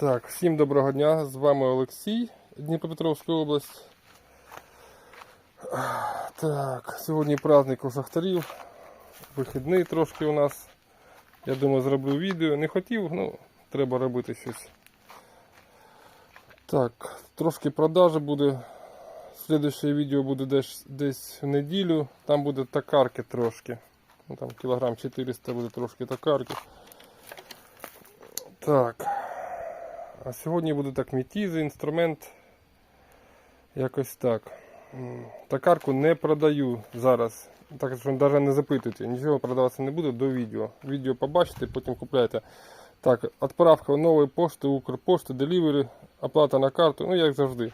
Так, всім доброго дня. З вами Олексій, Дніпропетровська область. Так, сьогодні праздник у шахтарів. Вихідний трошки у нас. Я думаю, зроблю відео. Не хотів, ну, треба робити щось. Так, трошки продажі буде. Слідуще відео буде десь, десь в неділю. Там буде токарки трошки. Ну, там кілограм 400 буде трошки токарки. Так. А сьогодні буде так мітізи, інструмент. Якось так. Токарку не продаю зараз. Так що навіть не запитуйте. Нічого продаватися не буде до відео. Відео побачите, потім купляйте. Так, відправка нової пошти, Укрпошти, делівери, оплата на карту, ну як завжди.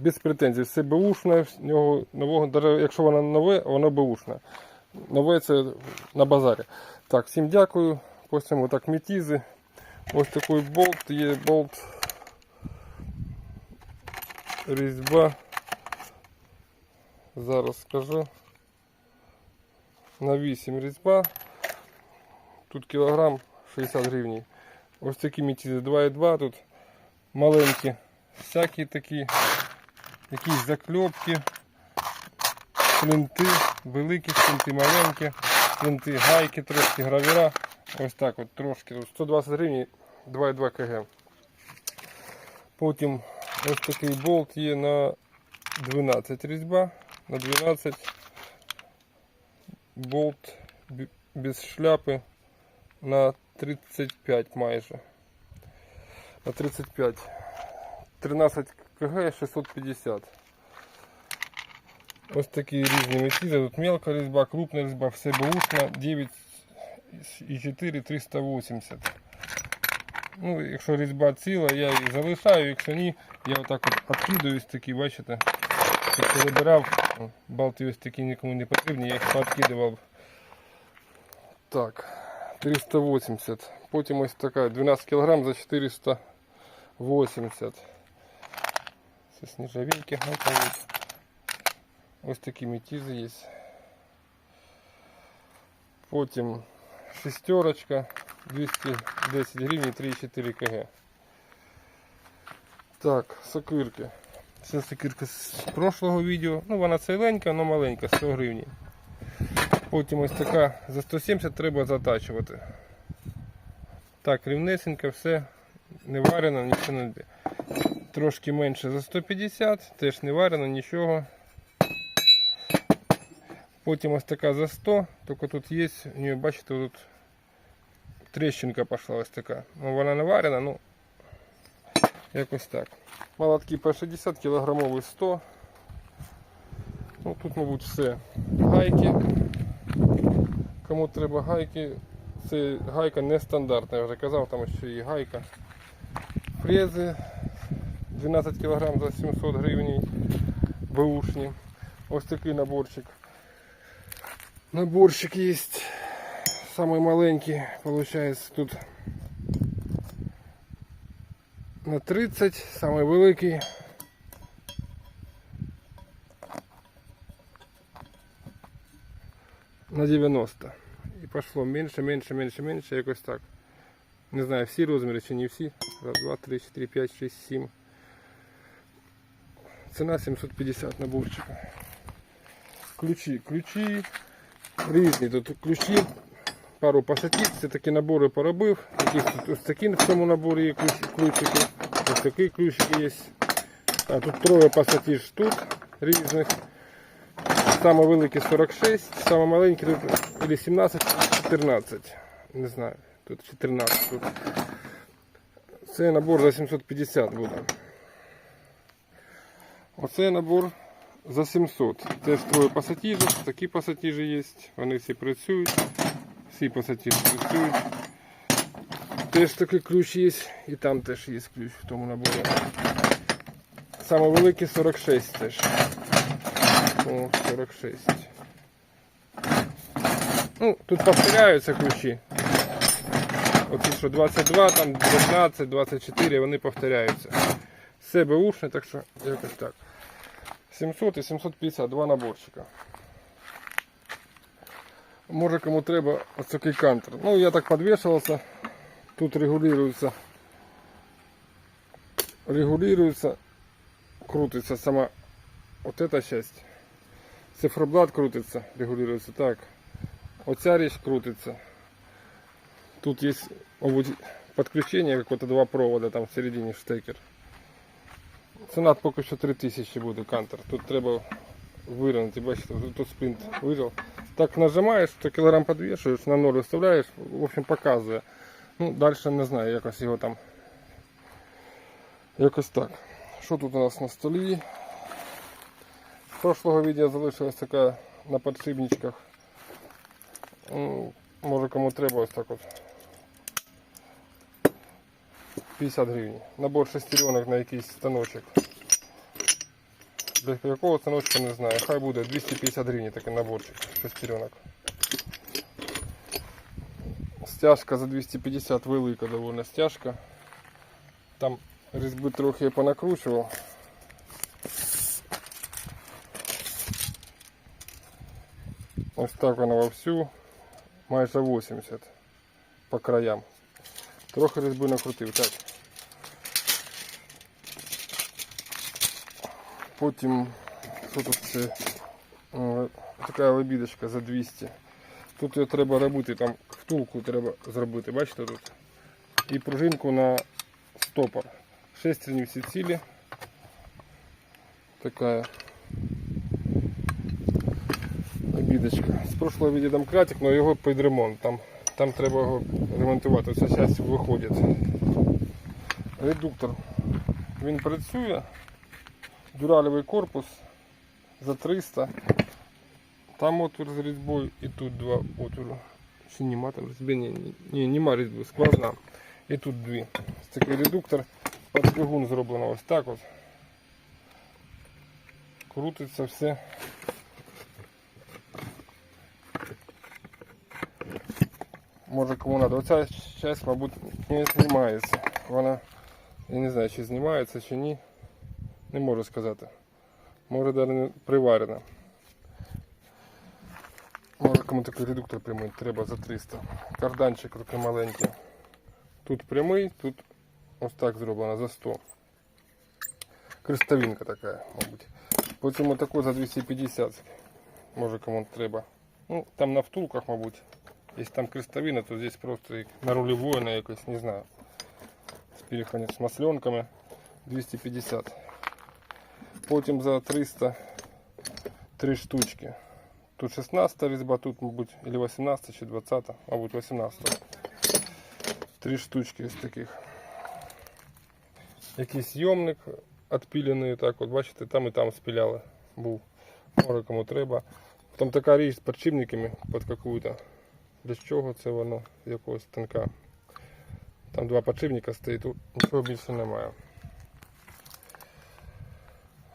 Без претензій. Все беушне, в нього нового, навіть якщо воно нове, воно беушне. Нове це на базарі. Так, всім дякую. Потім отак мітізи. Ось такий болт, є болт різьба. Зараз скажу. На 8 різьба. Тут кілограм 60 гривень. Ось такі мітізи 2,2 тут маленькі, всякі такі, якісь закльопки, флинти, великі флинти, маленькі, флинти, гайки, трошки гравіра. Ось так от трошки. Тут 120 гривень 2,2 кг. Потім ось такий болт є на 12 різьба, на 12 болт бі- без шляпи на 35 майже. На 35. 13 кг 650. Ось такі різні метізи. Тут мелка різьба, крупна різьба, все бушна, 9 і 4 380. Ну, якщо різьба ціла, я її залишаю, якщо ні, я отак от відкидаю ось такі, бачите. Тут перебирав, о, балти ось такі нікому не потрібні, я їх пооткидував. Так, 380. Потім ось така 12 кг за 480. Це з нержавійки готові. Ось такі метізи є. Потім шестерочка 210 гривень 3,4 кг. Так, сокирки. Це сокирка з прошлого відео. Ну вона ціленька, але маленька, 100 гривень. Потім ось така за 170 треба затачувати. Так, рівнесенько, все не варено, нічого не йде. Трошки менше за 150, теж не варено, нічого. Потім ось така за 100, тільки тут є, у нее, бачите, тут тріщинка пішла ось така. Ну, вона не варена, ну якось так. Молотки по 60 кілограмовий 100. Ну, тут, мабуть, все. Гайки. Кому треба гайки, це гайка нестандартна, я вже казав, там ще і гайка. Фрези 12 кг за 700 гривень. Бушні. Ось такий наборчик. Наборчик є. Самый маленький, получается, тут на 30, самый великий. На 90. І пішло менше, менше, менше, менше, якось так. Не знаю, всі розміри чи не всі. Раз, два, три, чотири, п'ять, шість, сім. Ціна 750 наборчика. Ключі, ключі різні. Тут ключі, пару пасатів, це такі набори поробив. Якісь ось такі в цьому наборі є ключики. Ось такі ключики є. А тут троє пасатів штук різних. Саме великий 46, саме маленький тут или 17, 14. Не знаю, тут 14 тут. Це набор за 750 буде. Оце набор за 700. Теж троє пасатіжок, такі пасатіжі є, вони всі працюють. Всі пасатіжі працюють. Теж такий ключ є, і там теж є ключ в тому наборі. Саме великий 46 теж. О, 46. Ну, тут повторяються ключі. Оці що 22, там 19, 24, вони повторяються. Все беушне, так що якось так. 700 і 750, два наборчика. Може кому треба оцякий кантер. Ну я так подвешивался. Тут регулируется регулируется, крутится сама вот эта часть. Циферблат крутится, регулируется так. Оця річ крутится. Тут есть мабуть, подключение какое-то два провода там в середині штекер. Ціна поки що 3000 буде кантер. Тут треба вирівняти, бачите, тут спинт вирів. Так нажимаєш, то кілограм підвішуєш, на ноль виставляєш, в общем показує. Ну, далі не знаю, якось його там. Якось так. Що тут у нас на столі? З прошлого відео залишилась така на подшипничках. Ну, Може кому треба ось так от. 50 гривень. Набор шестеренок на якийсь станочок. Для якого станочка не знаю. Хай буде 250 гривень такий наборчик шестеренок. Стяжка за 250 велика довольно стяжка. Там різьби трохи я понакручував. Ось так вона вовсю. Майже 80 по краям. Трохи різьби накрутив. Так. Потім що тут це така лебідочка за 200. Тут її треба робити, там втулку треба зробити, бачите тут. І пружинку на стопор. Шестерні всі цілі. Така обідочка. З прошлого відео домкратик, але його під ремонт. Там, там треба його ремонтувати. Ось зараз виходить. Редуктор. Він працює. Дюралевий корпус за 300. Там отвір з різьбою і тут два отвори. Чи нема там різьби? Ні, ні, ні, нема різьби, сквозна. І тут дві. Ось такий редуктор. Під двигун зроблено ось так от. Крутиться все. Може кому надо. Оця часть, мабуть, не знімається. Вона, я не знаю, чи знімається, чи ні. не можу сказати. Може навіть приварена. Може кому такий редуктор прямий треба за 300. Карданчик такий маленький. Тут прямий, тут ось так зроблено за 100. Крестовинка така, мабуть. Потім отаку за 250. Може кому треба. Ну, там на втулках, мабуть. Если там крестовина, то здесь просто на рулевой, на якось, не знаю. С переходом с масленками 250. Потім за 300 три штучки. Тут 16 різьба, тут, мабуть, или 18 чи 20, мабуть, 18. Три штучки із таких. Якийсь йомник відпілений, так от, бачите, там і там спіляли. Був. Може кому треба. Там така річ з подшипниками під какую-то. Для чого це воно з якогось станка. Там два подшипника стоїть, тут нічого більше немає.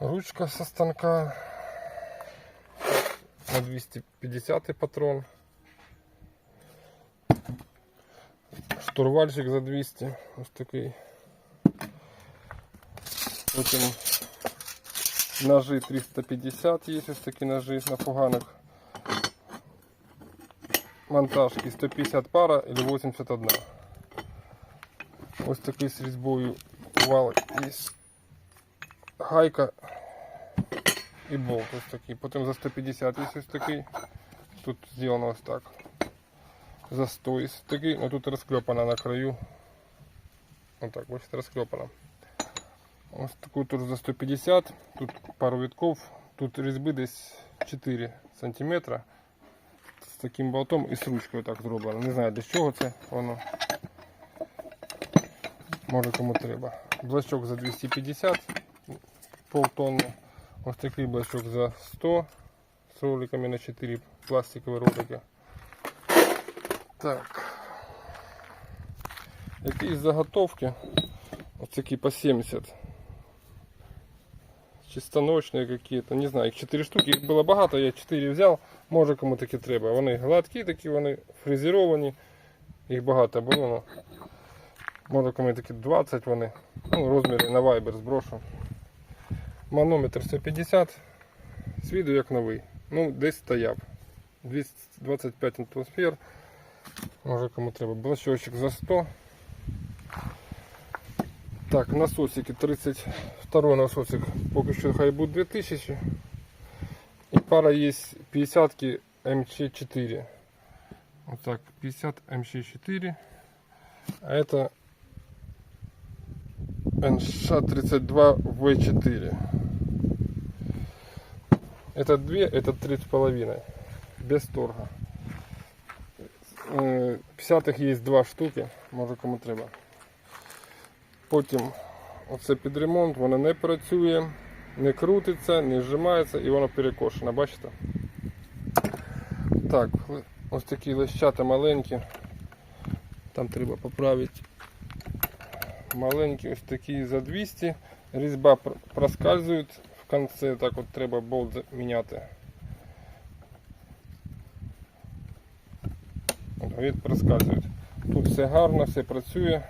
Ручка со станка на 250 патрон. Штурвальчик за 200, ось такий. Потім ножи 350 є ось такі ножи на фуганах. монтажки 150 пара или 81. Ось такий з різьбою вал є гайка і болт ось такий. Потім за 150 є ось такий. Тут зроблено ось так. За 100 є такий, но тут розклепана на краю. Ось так, бачите, розклепана. Ось таку тут за 150, тут пару витков, тут різьби десь 4 сантиметра з таким болтом і з ручкою так зроблено. Не знаю для чого це воно. Може кому треба. Блачок за 250 полтонни. Ось такий блачок за 100 з роликами на 4 пластикові ролики. Так. Якісь заготовки. Ось такі по 70. Чистоночные какие-то, не знаю, їх 4 штуки, їх було багато, я 4 взяв, може кому такі треба. Вони гладкі такі, вони фрезеровані, їх багато було. Ну. Може кому такі 20 вони. Ну, розміри на Viber зброшу. Манометр 150, з віду як новий. Ну, десь стояв. 225 атмосфер. Може кому треба. Блочочок за 100. Так, насосики 32 насосик поки що хай буде 2000. І пара є 50 МЧ4. Вот так, 50 МЧ4. А это НШ-32 В4. Это 2, это 3,5. Без торга. Е, 50-х є два штуки, може кому треба. Потім оце під ремонт, воно не працює, не крутиться, не зжимається і воно перекошено, бачите? Так, ось такі лещата маленькі. Там треба поправити. Маленькі ось такі за 200. Різьба пр- кінці, так от треба болт міняти. Від проскальзують. Тут все гарно, все працює.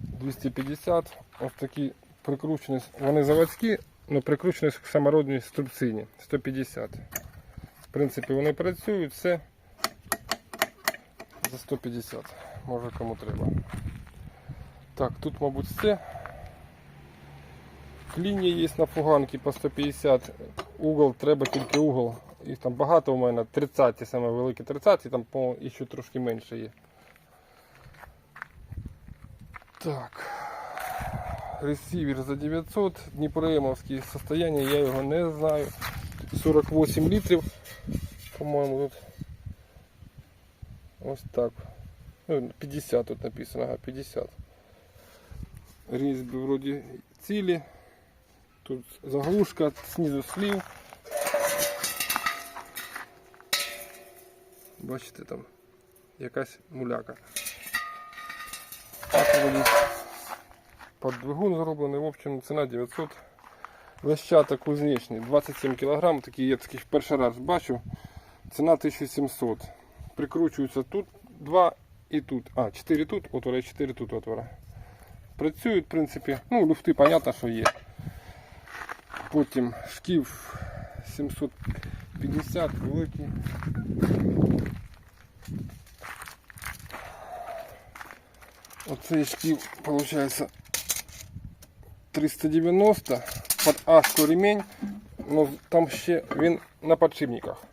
250. Ось такі прикручені. Вони заводські, але прикручені к самородній струбцині. 150. В принципі, вони працюють, все за 150. Може кому треба. Так, тут, мабуть, все. Клінії є на фуганки по 150. Угол треба тільки угол. Їх там багато у мене. 30 саме великі 30, там по і трошки менше є. Так. Ресивер за 900. Дніпроємовське состояние, я його не знаю. 48 літрів. По-моєму, тут. Ось так. Ну, 50 тут написано, ага, 50. Різьби вроді цілі. Тут заглушка, снизу слів. Бачите там якась муляка. Так вроді під двигун зроблений, в общем, ціна 900. Лещата кузнечні, 27 кг, такі я таких перший раз бачу. Ціна 1700. Прикручуються тут два і тут. А, 4 тут, отвора, і 4 тут отвора. Працюють, в принципі, ну, люфти, понятно, що є. Потім шків 750 великий. Оцей шків, виходить, 390 під ашку ремень, но там ще він на подшипниках.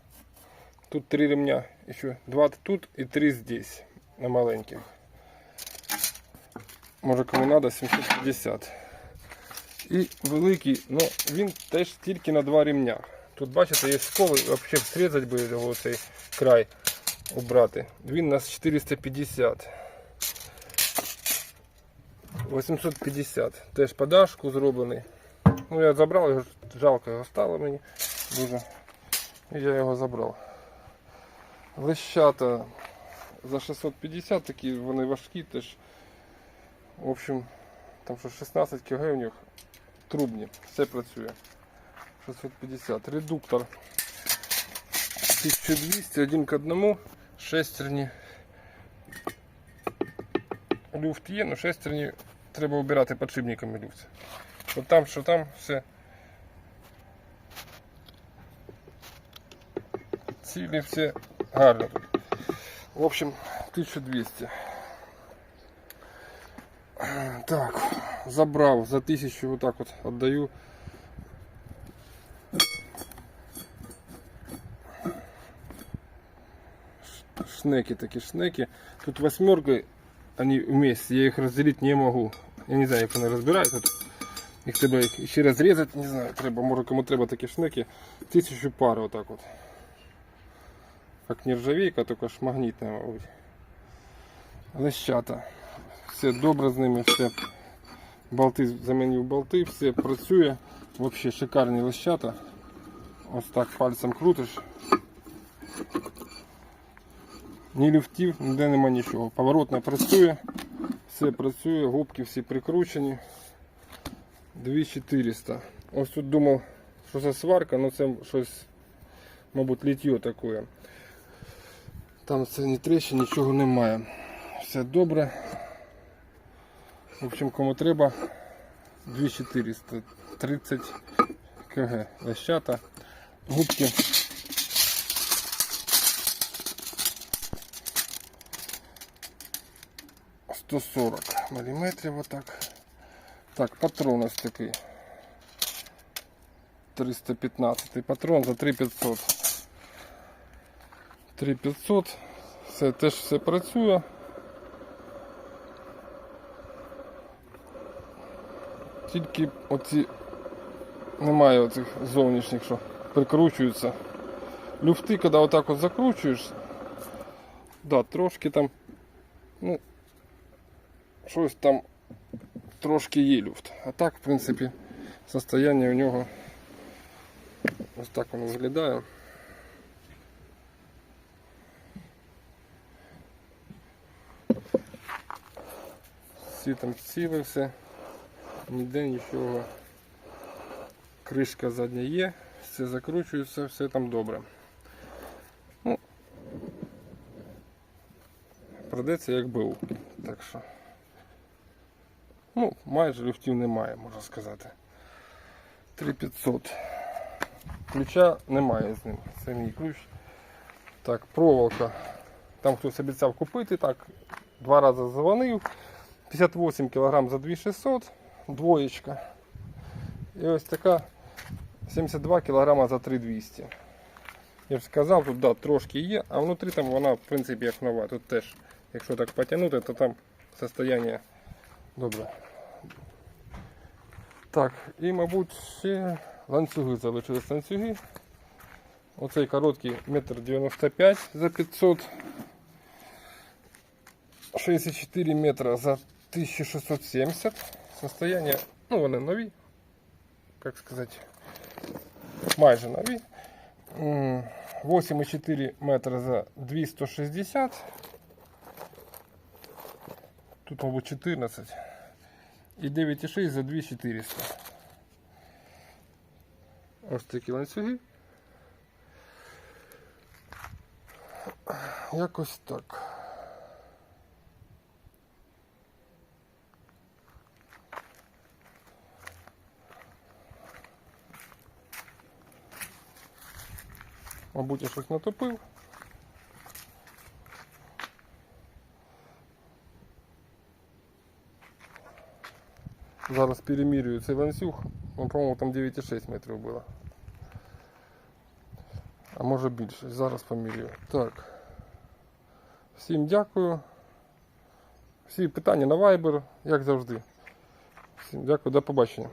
Тут три ремня, еще два тут и три здесь, на маленьких. Може кому надо 750. І великий, ну він теж тільки на два ремня. Тут бачите, є сколи, взагалі срізати би його цей край убрати. Він у нас 450. 850. Теж подашку зроблений. Ну я забрав його, жалко його стало мені дуже. І я його забрав. Лещата за 650 такі, вони важкі теж. В общем, там що 16 кг у них трубні, все працює. 650. Редуктор 1200, один к одному, шестерні. Люфт є, але шестерні треба обирати подшипниками люфт. Що там, що там, все. Цілі все гарно. В общем, 1200. Так, забрав за 1000 вот так вот отдаю. Шнеки такие шнеки. Тут восьмерка, они вместе, я их разделить не могу. Я не знаю, як вони розбирають тут. Їх треба їх ще не знаю, треба, може кому треба такі шнеки. Тисячу пар отак от. Как нержавейка, только ж магнітна, мабуть. Лещата. Все добре з ними, все. Болти замінив болти, все працює. Взагалі шикарні лещата. Ось так пальцем крутиш. Ні люфтів, ніде нема нічого. Поворотна працює, все працює, губки всі прикручені. 2400. Ось тут думав, що це сварка, але це щось, мабуть, літьо таке. Там це ні трещин, нічого немає. Все добре. В общем, кому треба 2400, 30 кг лещата, губки. 140 мм отак. Так, патрон ось такий. 315 патрон за 3500. 3500. Все теж все працює. Тільки оці немає оцих зовнішніх, що прикручуються. Люфти, коли отак от закручуєш, да, трошки там, ну, щось там трошки є люфт. А так, в принципі, состояние у нього ось так воно виглядає. Всі там ціле все, ніде нічого. Кришка задня є, все закручується, все там добре. Ну, продається як БУ. Так що. Ну, майже люфтів немає, можна сказати. 3500. Ключа немає з ним. Це мій ключ. Так, проволока. Там хтось обіцяв купити, так, два рази дзвонив. 58 кг за 2600, двоєчка. І ось така 72 кг за 3200. Я ж сказав, тут да, трошки є, а внутрі там вона в принципі як нова. Тут теж, якщо так потягнути, то там состояние добре. Так, і мабуть ще ланцюги залишились ланцюги. Оцей короткий 1,95 м за 500. 64 метра за 1670. Состояние, ну вони нові, як сказати, майже нові. М, 8,4 метра за 260. Тут, мабуть, 14. І 9,6 за 2400. Ось такі ланцюги. Якось так. Мабуть, я щось натопив. Зараз перемірюю цей ланцюг. Ну, по-моєму, там 9,6 метрів було. А може більше. Зараз помірюю. Так. Всім дякую. Всі питання на Viber, як завжди. Всім дякую, до побачення.